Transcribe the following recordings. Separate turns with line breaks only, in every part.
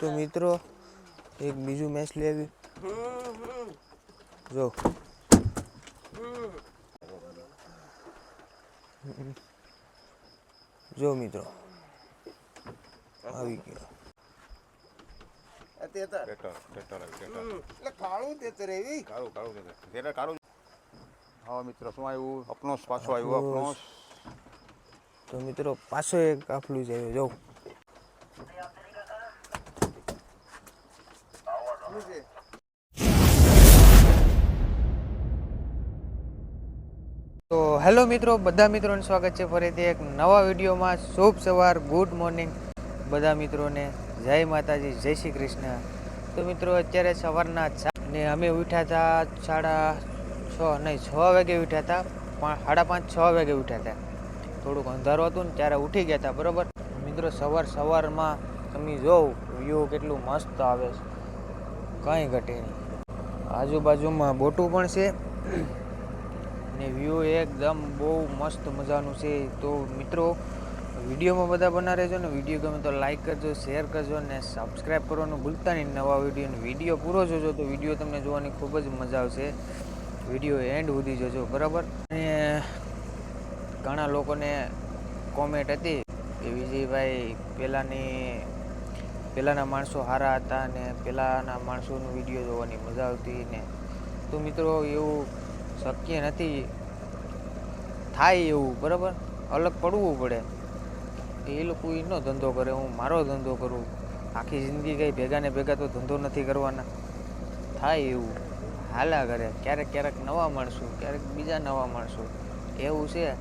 તો મિત્રો એક બીજું મેચ લઈ આવ્યું જો. જો મિત્રો. આવી ગયો.
આવી, મિત્રો શું આવ્યું? અપનોસ પાછો આવ્યો અપનોસ.
તો મિત્રો પાછો એક કાફલું જ આવ્યો. તો હેલો મિત્રો, બધા મિત્રોને સ્વાગત છે ફરીથી એક નવા વિડીયોમાં. શુભ સવાર, ગુડ મોર્નિંગ બધા મિત્રોને. જય માતાજી, જય શ્રી કૃષ્ણ. તો મિત્રો, અત્યારે સવારના ને અમે ઉઠ્યા હતા સાડા છ, નહીં, છ વાગે ઉઠ્યા હતા. પણ સાડા પાંચ, છ વાગે ઉઠ્યા હતા. થોડુંક અંધારું હતું ને ત્યારે ઉઠી ગયા હતા, બરાબર? મિત્રો, સવાર સવારમાં તમે જોવ, વ્યૂ કેટલું મસ્ત આવે છે. કાંઈ ઘટે નહીં. આજુબાજુમાં બોટું પણ છે. ને વ્યૂ એકદમ બહુ મસ્ત મજાનું છે. તો મિત્રો, વિડીયોમાં બધા બના રહેજો ને વીડિયો ગમે તો લાઈક કરજો શેર કરજો ને સબસ્ક્રાઈબ કરવાનું ભૂલતા નહીં. નવા વિડીયોનો વીડિયો પૂરો જોજો તો વીડિયો તમને જોવાની ખૂબ જ મજા આવશે. વીડિયો એન્ડ સુધી જોજો, બરાબર? અને ઘણા લોકોને કોમેન્ટ હતી કે વિજયભાઈ પહેલાંની પહેલાંના માણસો સારા હતા ને પહેલાંના માણસોનું વીડિયો જોવાની મજા આવતી ને. તો મિત્રો, એવું શક્ય નથી. થાય એવું, બરાબર? અલગ પડવું પડે. એ લોકો એનો ધંધો કરે, હું મારો ધંધો કરું. આખી જિંદગી કંઈ ભેગા ને ભેગા તો ધંધો નથી કરવાના. થાય એવું. હાલા કરે, ક્યારેક ક્યારેક નવા માણસો, ક્યારેક બીજા નવા માણસો. એવું છે.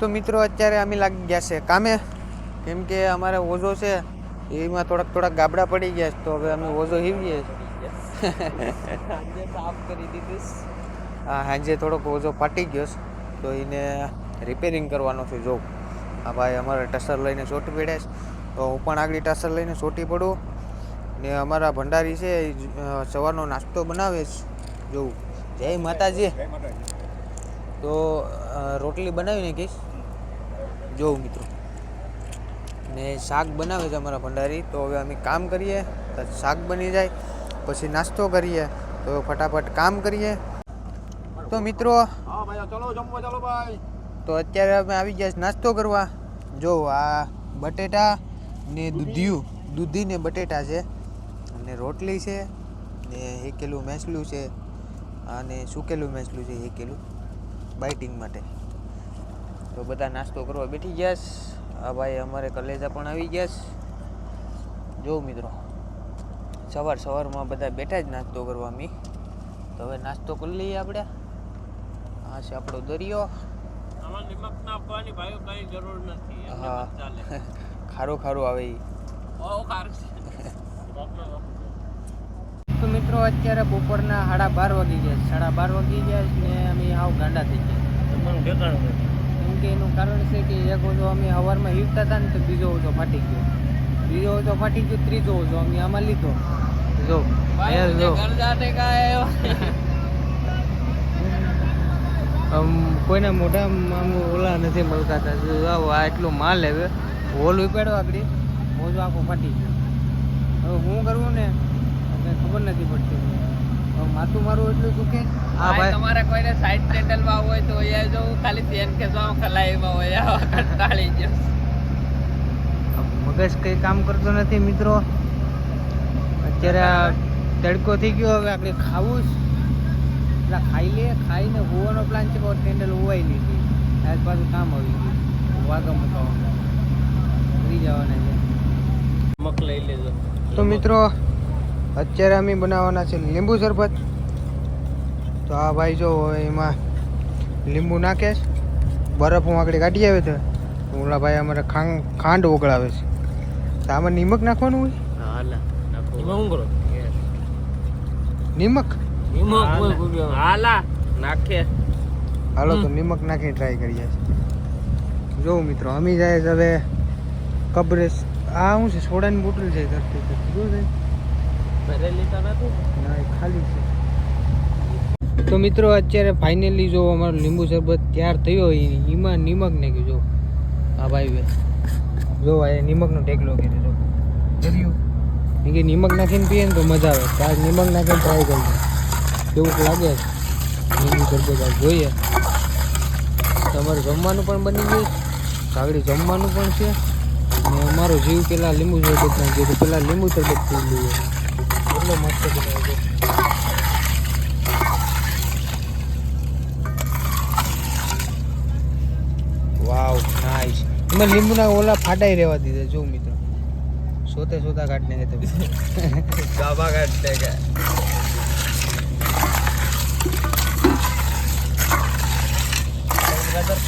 તો મિત્રો, અત્યારે અમે લાગી ગયા છે કામે. કેમ કે અમારે ઓઝો છે, એમાં થોડાક થોડાક ગાબડા પડી ગયા છે, તો હવે અમે ઓઝો હીવીએ
આજે સાફ કરી દીધું.
હા સાંજે થોડોક ઓછો ફાટી ગયો છે તો એને રિપેરિંગ કરવાનો છે જો હા ભાઈ અમારે ટસર લઈને ચોટી પડ્યા છે તો હું પણ આગળ ટસર લઈને ચોટી પડું. ને અમારા ભંડારી છે સવારનો નાસ્તો બનાવે છે જોઉં જય માતાજી. તો રોટલી બનાવી નાખીશ જોઉં મિત્રો. ને શાક બનાવે છે અમારા ભંડારી તો હવે અમે કામ કરીએ તો શાક બની જાય. પછી નાસ્તો કરીએ તો ફટાફટ કામ કરીએ. તો મિત્રો
ચલો જમવા ચાલો ભાઈ.
તો અત્યારે અમે આવી ગયા નાસ્તો કરવા. જો આ બટેટા ને દૂધિયું. દૂધી ને બટેટા છે. અને રોટલી છે ને હેકેલું મેસલું છે અને સૂકેલું મેસલું છે હેકેલું બાઇટિંગ માટે. તો બધા નાસ્તો કરવા બેઠી ગયા આ ભાઈ અમારે કલેજા પણ આવી ગયા જો મિત્રો સવાર સવારમાં બધા બેઠા જ નાસ્તો કરવા મી. તો હવે નાસ્તો કરી લઈએ આપણે. આ છે આપણો દરિયો.
આમાં નિમક નાખવાની ભાઈઓ કઈ જરૂર નથી. એમને
હા.
બસ ચાલે
ખારું ખારું આવે તો મિત્રો અત્યારે બપોરના સાડા બાર વાગી ગયા સાડા બાર વાગી ગયા છે ને અમે આવ ગાંડા થઈ ગયા. કેમ કે એનું કારણ છે કે એક ઓછો અમે સવારમાં હીવતા હતા ને તો બીજો ઓછો ફાટી ગયો. બીજો તો ફાટી ગયો ત્રીજો જો અમે આમાં લીધો. જો આમ કોઈના મોઢામાં આમ ઓલા નથી મળતા આવો આ એટલો માલ હવે. હોલ ઉપાડો આગળ મોજો આખો ફાટી ગયો. હવે હું કરવું ને? કંઈ ખબર નથી પડતી. માથું મારું એટલું દુખે? હા ભાઈ
તમારે કોઈને સાઈડ ટેટલમાં હોય તો અહીંયા જો ખાલી ચેન કે સો ખલાઈ માં હોય કંટાળી ગયો.
મગજ કંઈ કામ કરતો નથી મિત્રો. અત્યારે આ તડકો થઈ ગયો હવે આપણે ખાવું જ. એટલે ખાઈ લે ખાઈને હોવાનો પ્લાન છે પણ કેન્ડલ હોવાય લીધી હતી આજ પાછું કામ આવી ગયું. વાગા મુકાવા ફરી જવાના છે.
મક લઈ લેજો.
તો મિત્રો અત્યારે અમે બનાવવાના છે લીંબુ શરબત. તો આ ભાઈ જો એમાં લીંબુ નાખે છે. બરફ હું આગળ કાઢી આવે તો ઓલા ભાઈ અમારે ખાંડ ઓગળાવે છે. આમાં નિમક નાખવાનું હોય?
હાલા નાખો. હું કરો?
નિમક?
હાલા નાખે
હાલો તો નિમક નાખી ટ્રાય કરીએ. જો મિત્રો અમી જાય છે હવે કબરેશ આ શું છે? સોડાની બોટલ છે ધરતી પર. જો છે. ના એ ખાલી છે. તો મિત્રો અત્યારે ફાઇનલી જો અમારું લીંબુ શરબત તૈયાર થયો હોય એમાં નિમક નાખ્યું જો. હા ભાઈ બે જો આ નિમકનો ટેકલો કર્યો જો. કર્યું કે નિમક નાખીને પીએ ને તો મજા આવે. તો આજ નિમક નાખીને ટ્રાય કરજો. કેવું લાગે? શરબત આજ જોઈએ. તમારે જમવાનું પણ બની ગયું કાગડી જમવાનું પણ છે. અને અમારો જીવ પેલા લીંબુ શરબત તો પેલા લીંબુ શરબત પી લઈએ એટલો મસ્ત બનાવ્યો એમાં લીંબુના ઓલા ફાટાઈ રહેવા દીધા જો મિત્રો. સોતે સોતા કાઢને કે તમે.
ગાભા કાઢતે કે.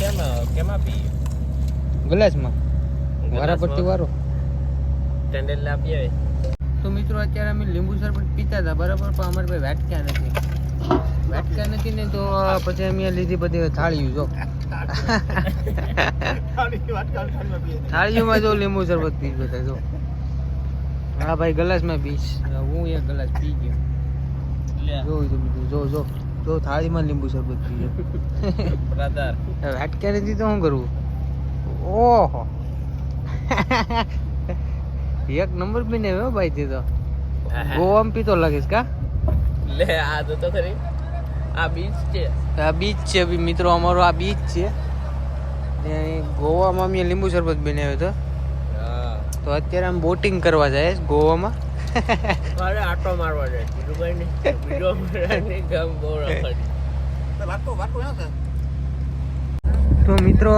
કેમ કેમાં પી
ગ્લાસમાં. વારા પરથી વારો.
ટેન્ડલ આપીએ
તો મિત્રો અત્યારે અમે લીંબુ શરબત પીતા હતા બરાબર પણ અમારે ભાઈ વાટક્યા નથી. વાટક્યા નથી ને તો પછી અમે લીધી બધી થાળીઓ જો. થાળીઓમાં જો લીંબુ શરબત પી બધા જો. હા ભાઈ ગ્લાસમાં પીશ. હું એક ગ્લાસ પી ગયો. જો તો બીજું જો જો. જો થાળીમાં લીંબુ શરબત પી ગયો.
બ્રધર
વાટક્યા નથી તો શું કરવું ઓહો. એક નંબર પીને ભાઈ તે તો. ગોવામાં પીતો લાગીશ કા?
લે આ તો તો ખરી. આ બીચ છે.
આ બીચ છે મિત્રો અમારો આ બીચ છે. અહીં ગોવામાં અમે લીંબુ શરબત બનાવ્યો હતો. તો અત્યારે આમ બોટિંગ કરવા જાય છે ગોવામાં.
મારે આટો મારવા જાય બીજું બીજો નહીં ગમ બહુ રખડી
તો મિત્રો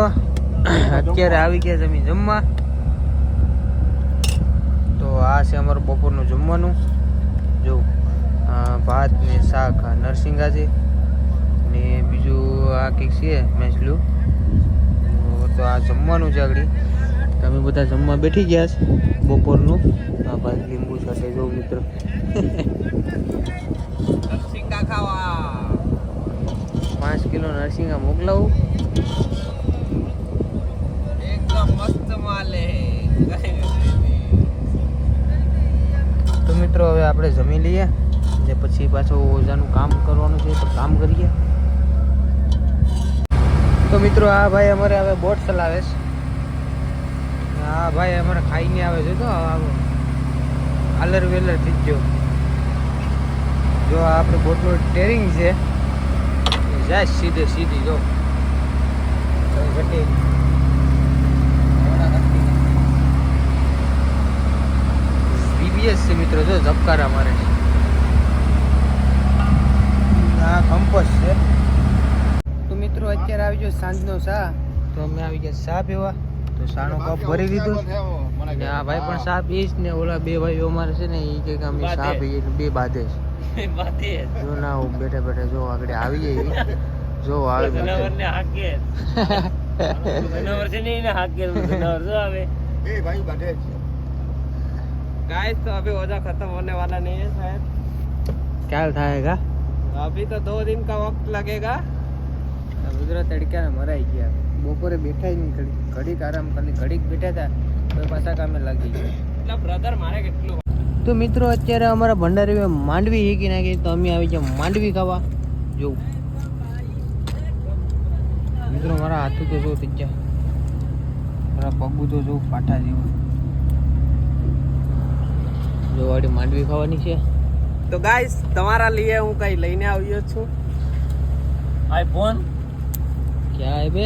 અત્યારે આવી ગયા છે અમે જમવા. તો આ છે અમારું બપોરનું જમવાનું. જો આ ભાત ને શાક આ નરસિંગા છે ને બીજું આ કંઈક છે મેસલું તો આ જમવાનું છે આગળ. તમે બધા જમવા બેઠી ગયા છે બપોરનું? આ ભાત લીંબુ સાથે જો મિત્રો.
નરસિંગા ખાવા.
પાંચ કિલો નરસિંગા મોકલાવું.
એકદમ મસ્ત માલે
તો મિત્રો હવે આપણે જમી લઈએ. ને પછી પાછું ઓજાનું કામ કરવાનું છે તો કામ કરીએ. તો મિત્રો, આ ભાઈ અમારે હવે બોટ ચલાવે છે. આ ભાઈ અમારે ખાઈને આવે છે તો આલર વેલર થઈ ગયો જો. આપણે બોટનું ટેરિંગ છે. જાય સીધે સીધી જો. ઘટી. છે મિત્રો, જો ઝબકારા મારે. આ કંપસ છે તો મિત્રો અત્યારે આવી ગયો સાંજનો સા તો અમે આવી ગયા સા પીવા તો સાનો કપ ભરી દીધું ને આ ભાઈ પણ સા પીશ ને ઓલા બે ભાઈઓ અમારે છે ને એ કે કે અમે સા
બાધે.
પીએ ને બે બાંધે છે
બાતે
જો ના હું બેઠા બેઠા જો આગળ આવી જઈએ જો આવી
જનાવર ને હાકે જનાવર છે નહીં ને હાકે જનાવર જો આવે गाइस तो अभी ओजा खत्म होने वाला नहीं है शायद
ક્યાં થાય કા
अभी तो दो दिन का वक्त लगेगा
ગુજરાત તડક્યા મરાઈ ગયા બપોરે બેઠા જ નહીં ઘડીક ઘડીક આરામ કરી ઘડીક બેઠા હતા તો પાછા કામે લાગી ગયા
એટલે બ્રધર મારે કેટલું
તો મિત્રો અત્યારે અમારા ભંડારી માંડવી હીકી નાખી તો અમે આવી ગયા માંડવી ખાવા જો મિત્રો મારા હાથું તો જો થઈ ગયા મારા પગું તો જો પાટા જેવું જો વાડી માંડવી ખાવાની છે
તો ગાઈસ તમારા લીએ હું કઈ લઈને આવ્યો છું. આઈફોન
ક્યાં હે બે?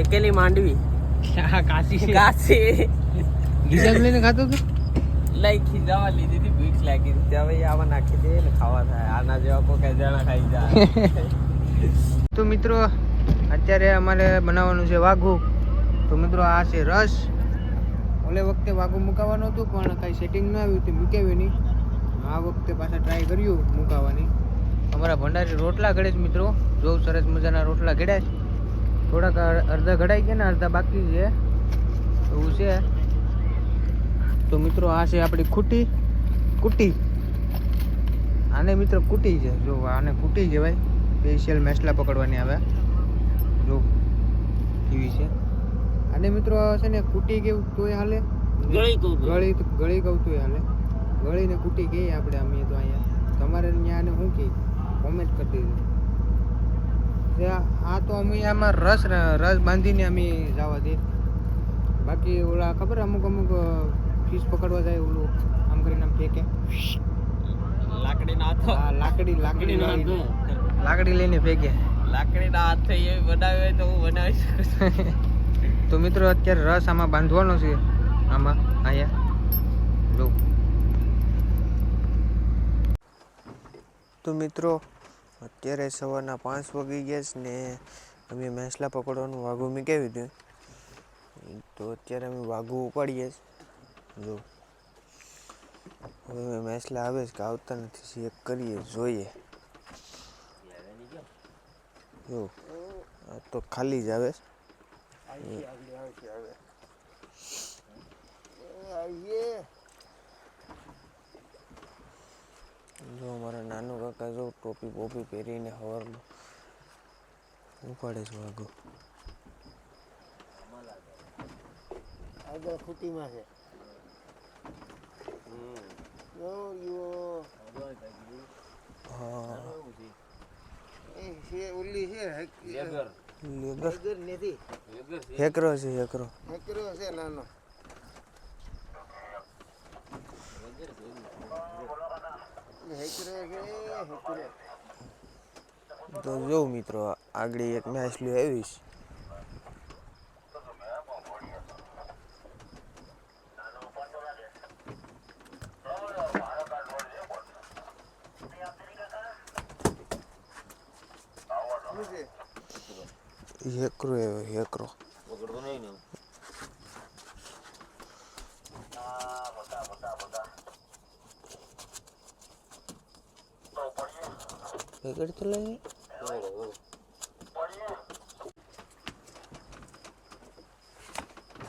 એકેલી માંડવી.
ક્યાં કાશી
કાશી.
ગીઝા લઈને ખાતો તો
લઈ ખીજાવા લીધી હતી ભીખ લાગી હતી. હવે આવા નાખી દે ને ખાવા થાય. આના જેવા કોઈ જણા ખાઈ જાય.
તો મિત્રો અત્યારે અમારે બનાવવાનું છે વાઘુ. તો મિત્રો આ છે રસ. ઓલે વખતે વાઘુ મુકાવાનું હતું પણ કાંઈ સેટિંગ ન આવ્યું તે મૂકાવ્યું નહીં. આ વખતે પાછા ટ્રાય કર્યું મુકાવાની. અમારા ભંડારી રોટલા ઘડે છે મિત્રો. જો સરસ મજાના રોટલા ઘડ્યા છે. થોડાક અડધા ઘડાઈ ગયા ને અડધા બાકી છે એવું છે. તો મિત્રો આ છે આપણી ખૂટી કુટી. આને મિત્રો કુટી છે. જો આને કુટી કહેવાય. સ્પેશિયલ મેસલા પકડવાની આવે. જો એવી છે. અને મિત્રો છે ને કુટી કેવું તોય હાલે.
ગળી
ગળી ગળી કહું તોય હાલે. ગળી કૂટી ગઈ આપણે અમે તો અહીંયા. તમારે ત્યાં શું કહી? કોમેન્ટ કરી દીધી આ તો અમે આમાં રસ રસ બાંધીને અમે જવા દે. બાકી ઓલા ખબર અમુક અમુક ફીસ પકડવા જાય ઓલું આમ કરીને આમ ફેંકે.
લાકડીના હાથો.
આ લાકડી લાકડી લાકડી લઈને ફેંકે.
લાકડીના હાથે એ બનાવે હોય તો હું બનાવી શકું
તો મિત્રો અત્યારે રસ આમાં બાંધવાનો છે. આમાં અહીંયા. જો તો મિત્રો, અત્યારે સવારના પાંચ વાગી ગયા છે ને અમે મેસલા પકડવાનું વાઘું મૂકાવી દીધું તો અત્યારે અમે વાઘું ઉપાડીએ જો, હવે મેસલા આવે છે કે આવતા નથી ચેક કરીએ, જોઈએ. જો, આ તો ખાલી જ આવે છે જો અમારા નાનું કાકા જો ટોપી બોપી પહેરીને હવારમાં ઉપાડે છે વાઘો.
આગળ ખૂટીમાં છે. હેકરો
છે હેકરો.
હેકરો છે નાનો. હેકરો છે હેકરો.
તો જોઉં મિત્રો આગળ એક મેસલી આવીશ
શું છે
હેકરો આવ્યો હેકરો હેકર તો લઈ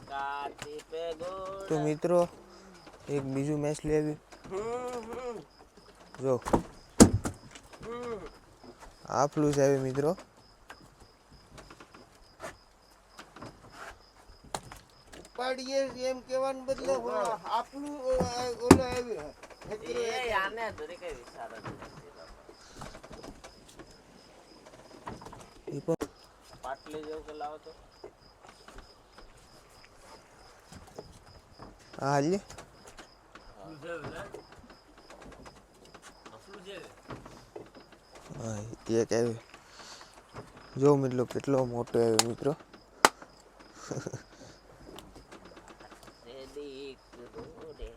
કાચી પે ગોળ.
તો મિત્રો એક બીજું મેચ લઈ આવ્યું જો. આ ફ્લુઝ આવ્યું મિત્રો.
ઉપાડીએ એમ કહેવાનું બદલે આપણું ઓલો આવ્યું
પાટલી જેવું કે લાવો તો?
હા એક આવ્યો જો મિત્રો કેટલો મોટો આવ્યો મિત્રો
રેડી કરો રે.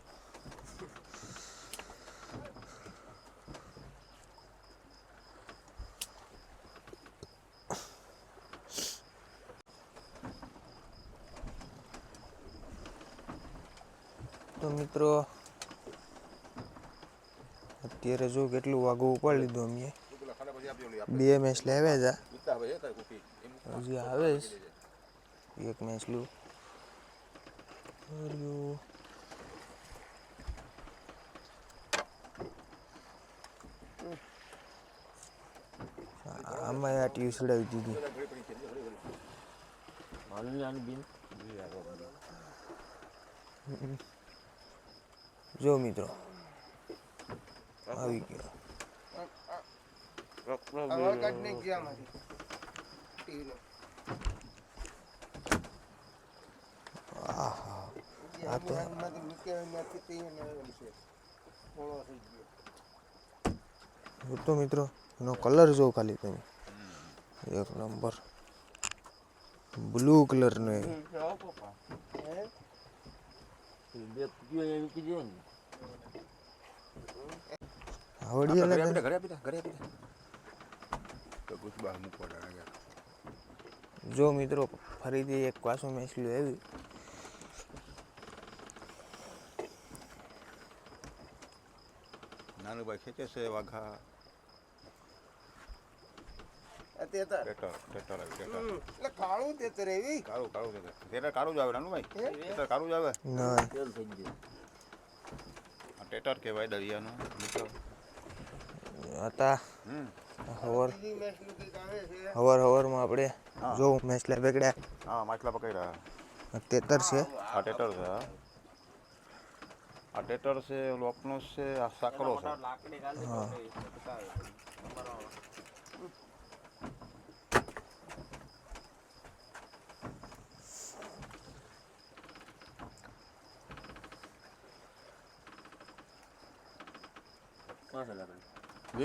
તો મિત્રો અત્યારે જો કેટલું વાગું ઉપાડી લીધું અમે બે મેચ લાવ્યા જા. હજી આવે એક મેચલું હર્યું. આમાં આ ટ્યુ સડાવી દીધી. જો મિત્રો. આવી ગયો.
હવે
આહા. આ તો-
હાથમાંથી નીકળ્યામાંથી તે આવેલ છે. પોળો થઈ ગયો.
તો મિત્રો. એનો કલર જો ખાલી તમે. એક નંબર. બ્લુ કલરનો એ.
હે?
આવડી
ઘરે આપી દે, ઘરે આપી દે, ઘરે આપી દે. તો ગુસ્સા બહાર મૂકવા ડાળા
જો મિત્રો ફરીથી એક પાછું મેચલું આવ્યું
નાનું ભાઈ ખેંચે છે વાઘા.
તેતર.
ટેટર ટેટર આવી
એટલે કાળું તેતર એવી.
કાળું કાળું ટેટર કાળું જ આવે નાનું ભાઈ? ટેટર કાળું જ આવે?
ના.
ગયું. ટેટર કહેવાય દરિયાનું મિત્રો.
હતા. હવર હવર હવરમાં આપણે જો મેચલા પકડ્યા
હા માછલા પકડ્યા.
તેતર છે.
આ ટેટર છે હા. આ ટેટર છે અપનો છે આ સાકરો છે.
હા.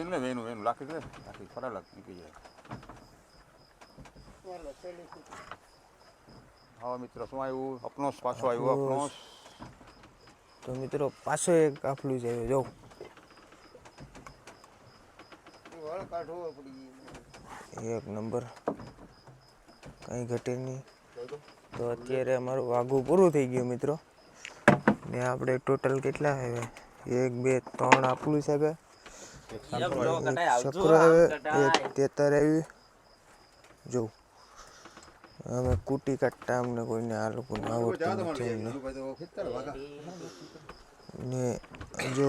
વેનું ને વેનું વેનું લાખી દે લાખી ફરા લાખ નીકળી જાય
ચાલો ચાલી કુટી.
હા મિત્ર શું આવ્યું અપનોસ પાછો આવ્યો અપનોસ
તો મિત્રો પાછો એક કાફલું છે જો
વળ કાઢવો પડી
એક નંબર કંઈ ઘટે નહીં તો અત્યારે અમારું વાઘું પૂરું થઈ ગયું મિત્રો ને આપણે ટોટલ કેટલા આવે એક બે ત્રણ આપલું છે અમે કુટી કાઢતા અમને કોઈને આ લોકોને આવડતું નથી ને જો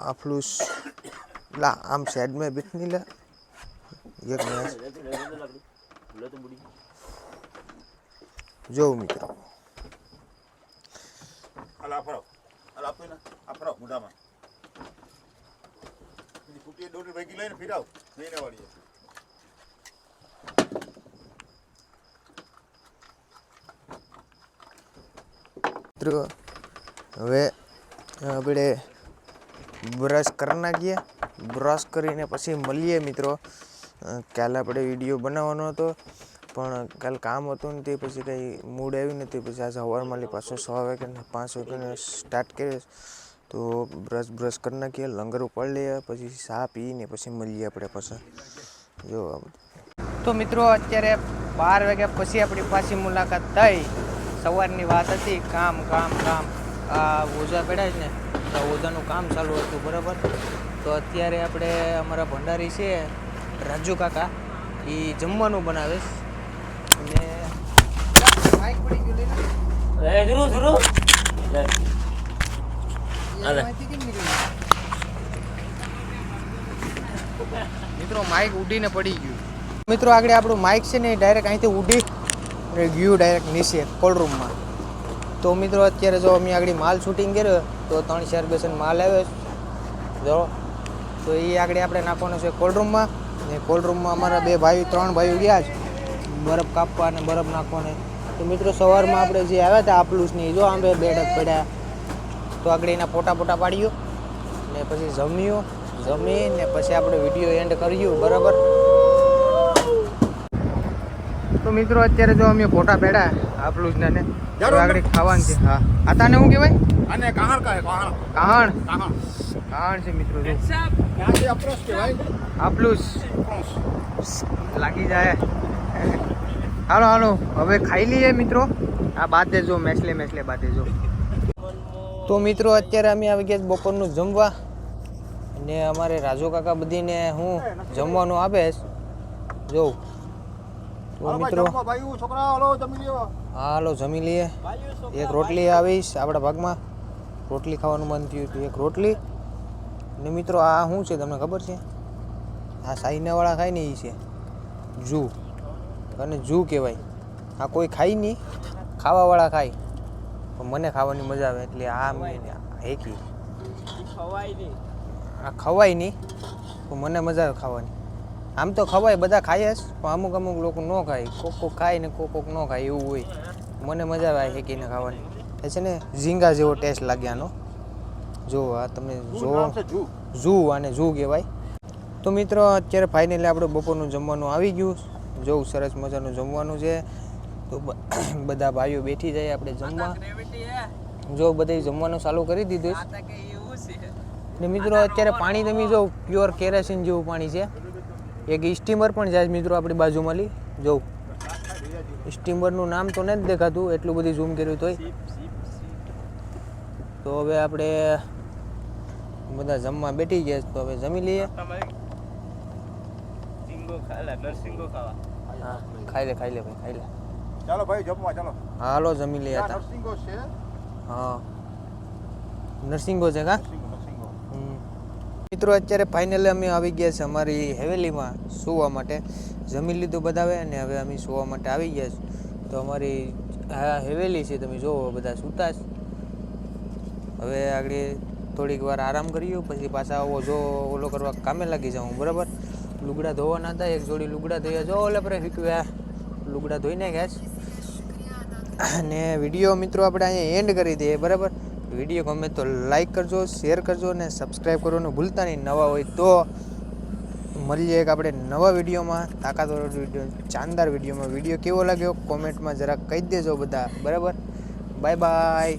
આપલું લા, આમ સાઈડમાં બેઠની લા. એક જો મિત્રો
અલા ફરો અલા આપો ને આ ફરો મોઢામાં પેલી કુટીએ દોઢ ભેગી લઈને ફિરાવ. લઈને વાળી
મિત્રો, હવે આપણે બ્રશ કરી નાખીએ. બ્રશ કરીને પછી મળીએ મિત્રો. કાલે આપણે વીડિયો બનાવવાનો હતો, પણ કાલ કામ હતું ને તે પછી કંઈ મૂડ આવ્યું નથી પછી આજે સવારમાં પાછો છ વાગે પાંચ વાગે સ્ટાર્ટ કરીએ તો બ્રશ બ્રશ કરી નાખીએ લંગર ઉપાડી લઈએ પછી ચા પીને પછી મળીએ આપણે પાછા. જો તો મિત્રો અત્યારે બાર વાગ્યા પછી આપણી પાછી મુલાકાત થઈ. સવારની વાત હતી કામ કામ કામ. આ ઓઝા પડ્યા છે ને તો ઓઝાનું કામ ચાલુ હતું બરાબર? તો અત્યારે આપણે અમારા ભંડારી છે રાજુ કાકા. એ જમવાનું બનાવે અને નીકળ્યું? મિત્રો માઇક ઉડીને પડી ગયું. મિત્રો આગળ આપણું માઇક છે ને ડાયરેક્ટ અહીંથી ઉડી ગયું ડાયરેક્ટ નીચે કોલ્ડ રૂમમાં તો મિત્રો અત્યારે જો અમે આગળ માલ શૂટિંગ કર્યો તો ત્રણ ચાર બેસન માલ આવ્યો જો તો એ આગળ આપણે નાખવાનો છે કોલ્ડ રૂમમાં ને કોલ્ડ રૂમમાં અમારા બે ભાઈ ત્રણ ભાઈઓ ગયા છે. બરફ કાપવા અને બરફ નાખવાને. તો મિત્રો સવારમાં આપણે જે આવ્યા હતા આપલુસની જો આંબે બેઠક પડ્યા. તો આગળ એના ફોટા ફોટા પાડ્યો ને પછી જમ્યું. જમી ને પછી આપણે વીડિયો એન્ડ કર્યું બરાબર? તો મિત્રો અત્યારે જો અમે ફોટા પેડા આપલું જ ને આગળ ખાવાનું છે. હા. આ તાને શું કહેવાય?
અને કાહણ કહે કાહણ.
કાહણ.
કાહણ.
છે મિત્રો જો. આપલું
જ.
લાગી જાય. હાલો હાલો. હવે ખાઈ લઈએ મિત્રો. આ બાતે જો મેસલે મેસલે બાતે જો. તો મિત્રો અત્યારે અમે આવી ગયા બપોરનું જમવા. અને અમારે રાજુ કાકા બધીને હું જમવાનું આપે. જોઉં તો મિત્રો. હા હાલો જમી લઈએ. એક રોટલી આવીશ આપણા ભાગમાં. રોટલી ખાવાનું મન થયું હતું એક રોટલી. ને મિત્રો આ શું છે તમને ખબર છે? આ સાઈનાવાળા ખાય ને એ છે. જૂ. અને જૂ કહેવાય. આ કોઈ ખાય નહીં. ખાવાવાળા ખાય. પણ મને ખાવાની મજા આવે એટલે આ હેકી
ખવાય નહીં.
આ ખવાય નહીં પણ મને મજા આવે ખાવાની. આમ તો ખવાય બધા ખાય જ પણ અમુક અમુક લોકો ન ખાય. કોક કોક ખાય ને કોક કોક ન ખાય એવું હોય. મને મજા આવે હેકીને ખાવાની. એ છે ને ઝીંગા જેવો ટેસ્ટ લાગે આનો. જો આ તમે જો ઝૂ આને ઝૂ કહેવાય. તો મિત્રો અત્યારે ફાઇનલી આપણે બપોરનું જમવાનું આવી ગયું. જોઉં સરસ મજાનું જમવાનું છે. તો બધા ભાઈઓ બેઠી જાય આપણે જમવા. જો બધે જમવાનું ચાલુ કરી દીધું ને મિત્રો અત્યારે પાણી તમે જો પ્યોર કેરોસીન જેવું પાણી છે. એક સ્ટીમર પણ જાય મિત્રો આપણી બાજુમાં લી જોઉં સ્ટીમરનું નામ તો નથી દેખાતું એટલું બધું ઝૂમ કર્યું તોય. તો હવે આપણે બધા જમવા બેઠી ગયા તો હવે જમી લઈએ. ખાઈ લે ખાઈ લે ભાઈ ખાઈ લે.
ચાલો ભાઈ જમવા ચાલો.
હા હાલો જમી લઈએ હતા
નરસિંગો છે.
હા. નરસિંગો છે કા. મિત્રો અત્યારે ફાઇનલી અમે આવી ગયા છે અમારી હવેલીમાં સુવા માટે. જમી લીધું બધાવે અને હવે અમે સુવા માટે આવી ગયા છે તો અમારી આ હવેલી છે તમે જોવો બધા સૂતા છે. હવે આગળ થોડીક વાર આરામ કર્યો પછી પાછા આવો જો ઓલો કરવા કામે લાગી જાઉં બરાબર? લુગડા ધોવાના હતા એક જોડી લુગડા ધોયા. જો ઓલે પર હીકવ્યા લુગડા ધોઈ નાખ્યા છે. અને વીડિયો મિત્રો આપણે અહીંયા એન્ડ કરી દઈએ, બરાબર? વીડિયો ગમે તો લાઈક કરજો શેર કરજો અને સબસ્ક્રાઈબ કરવાનું ભૂલતા નહીં. નવા હોય તો મળીએ એક આપણે નવા વિડીયોમાં, તાકાતવર વીડિયો શાનદાર વિડીયોમાં. વીડિયો કેવો લાગ્યો? કોમેન્ટમાં જરાક કહી દેજો બધા, બરાબર? Bye bye